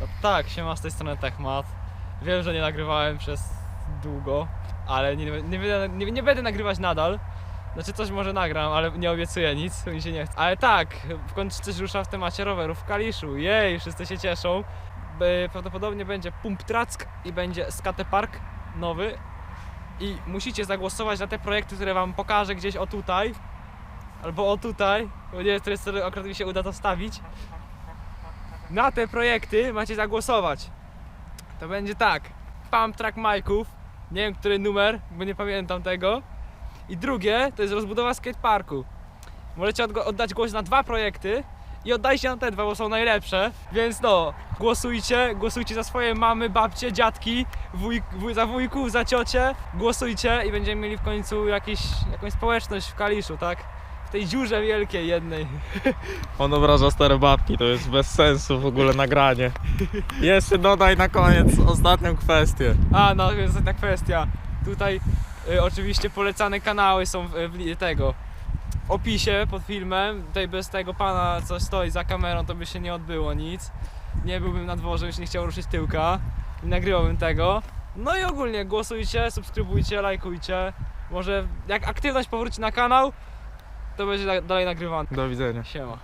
No tak, siema z tej strony Techmat. Wiem, że nie nagrywałem przez długo, ale nie, nie, będę- nie, nie będę nagrywać nadal. Znaczy coś może nagram, ale nie obiecuję nic, mi się nie chce. Ale tak, w końcu coś rusza w temacie rowerów w Kaliszu. Jej, wszyscy się cieszą. B- Prawdopodobnie będzie Pump Track i będzie Skate Park nowy. I musicie zagłosować na te projekty, które wam pokażę gdzieś o tutaj. Albo o tutaj, bo nie wiem, które sobie akurat mi się uda to stawić. Na te projekty macie zagłosować. To będzie tak. Pump track Majków. Nie wiem, który numer, bo nie pamiętam tego. I drugie to jest rozbudowa skateparku. Możecie oddać głos na dwa projekty i oddajcie na te dwa, bo są najlepsze. Więc no, głosujcie, głosujcie za swoje mamy, babcie, dziadki, wuj, wuj, za wujków, za ciocie. Głosujcie i będziemy mieli w końcu jakiś, jakąś społeczność w Kaliszu, tak? W tej dziurze wielkiej jednej. On obraża stare babki, to jest bez sensu w ogóle nagranie. Jeszcze dodaj na koniec ostatnią kwestię. A, no ostatnia kwestia. Tutaj y, oczywiście polecane kanały są w, w tego w opisie pod filmem. Tutaj bez tego pana, co stoi za kamerą, to by się nie odbyło nic. Nie byłbym na dworze, już nie chciał ruszyć tyłka. Nie nagrywałbym tego. No i ogólnie głosujcie, subskrybujcie, lajkujcie. Może jak aktywność powróci na kanał, to będzie na- dalej nagrywane. Do widzenia. Siema.